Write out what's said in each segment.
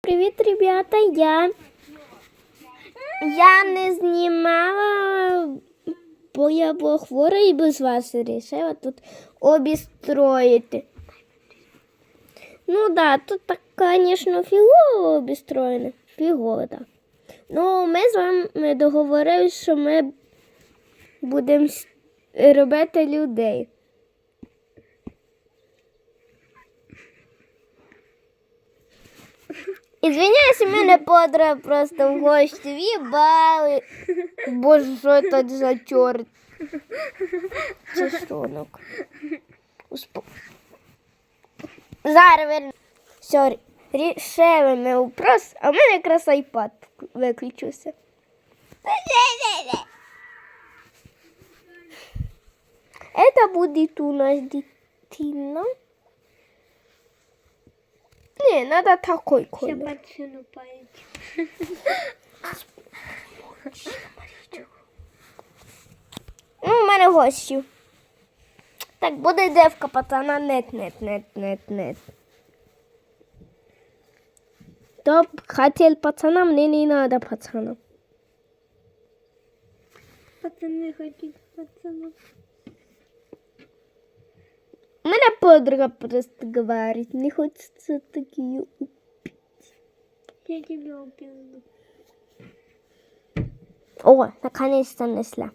Привіт, ребята. Я, я не знімала, бо я була хвора і без вас вирішила тут обістроїти. Ну да, тут так, звісно, фігово обістроєно. Фігово, так. Ну, ми з вами договорилися, що ми будемо робити людей. Извиняюсь, у мене подруга просто в гості в'їбали. Боже, що це за чорт? Чешонок. Успо... Зараз верну. Все, рішили ми вопрос, а в мене якраз айпад виключився. Это будет у нас дитина. Не, надо такой колер. Собачину поить. Ну, у мене гостю. Так, буде девка пацана, нет, нет, нет, нет, нет. То хотел пацана, мне не надо пацана. Пацаны хотят пацанов. У мене подруга просто говорить, не хочется такие. Я тебя убила. О, наконец-то несла.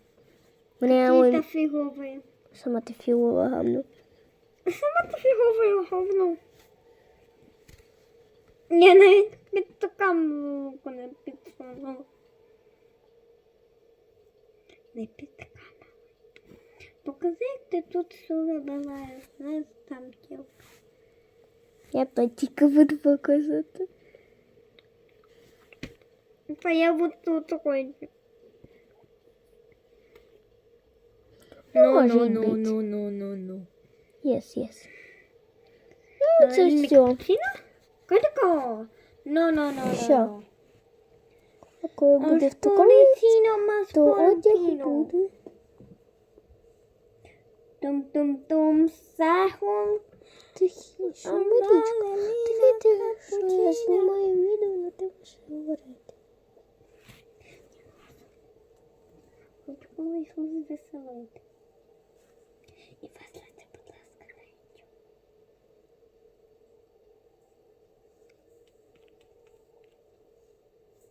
Мне Это он фиговые. сама ты фигово гамну. Сама ти фігове говно. Я навіть під камеру не підсунула. Не під камеру. Покажи, як ти тут все вибиваєш. Знаєш, там тілка. Я то тільки буду показувати. Та я буду тут такой. Может быть. ну, ну, ну, ну. Yes, yes. Ну, це все. Катко. Ну, ну, ну, Що? ну. Коли буде в такому, Полетіно то одяг маскорпіно. буде. Тум-тум-тум, сахун. Тихіше, Марічка, дивіться, що я знімаю відео, але ти можеш говорити. Хоч когось розвеселити. І послайте, будь ласка,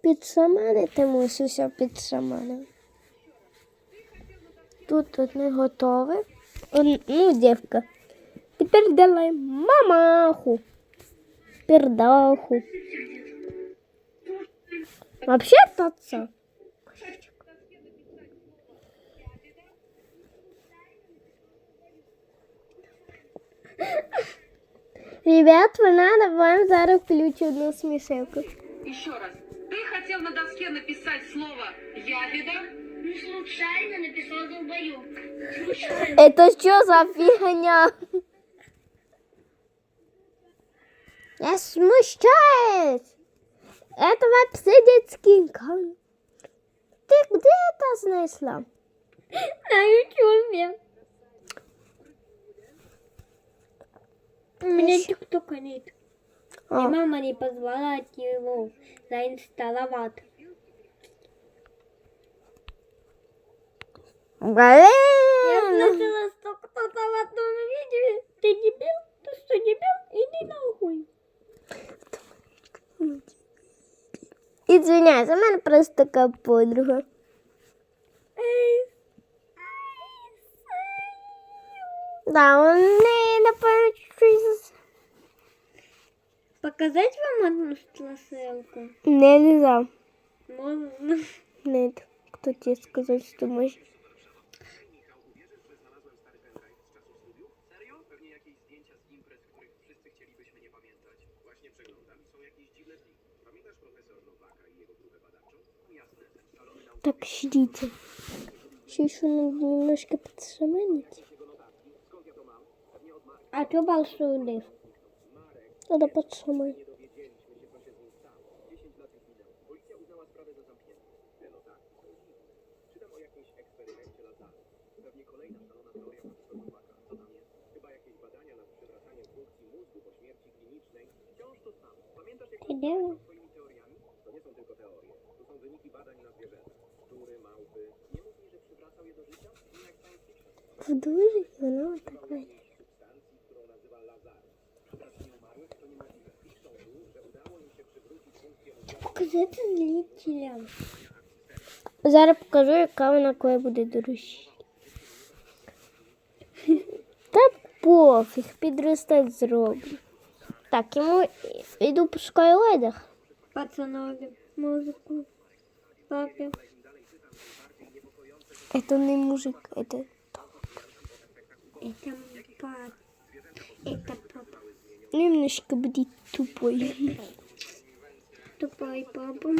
Підшаманити мусюся під шаманом. Тут тут не готове. Ну, дівка. Тепер давай мамаху. Пердаху. Вообще-то це. Ребят, ви надо вам зараз включу одну смішилку. Еще раз. Ты хотел на доске написать слово «ябеда»? Ну, случайно написала долбоёб. Случайно. Это что за фигня? Я смущаюсь. Это вообще детский канал. Ты где это снесла? На YouTube. У меня тиктока нет. И А, мама не позвала его заинсталловать. Я слышала, что кто-то в одном видео. Ты дебил? Ты что, дебил? Иди нахуй. Извиняюсь, у меня просто такая подруга. Да, он не напевно щось Показать вам одну ссылку? Нельзя. Можно. Нет. Кто тебе сказал, что можно? tak ślicy. Dzisiejszą nowolinkę podtrzymanie. A tu balsuny. No to podtrzymaj. Ty że udało im się przywrócić funkcję mózgu. Показати зрителям. Зараз покажу, яка вона коли буде дорожча. Та пофіг, підросте зроблю. Так, йому йду по скайлайдах. Пацанові. Музику. Папі. Это не мужик, это это пап. Это папа. немножко будет тупой. Тупой папа.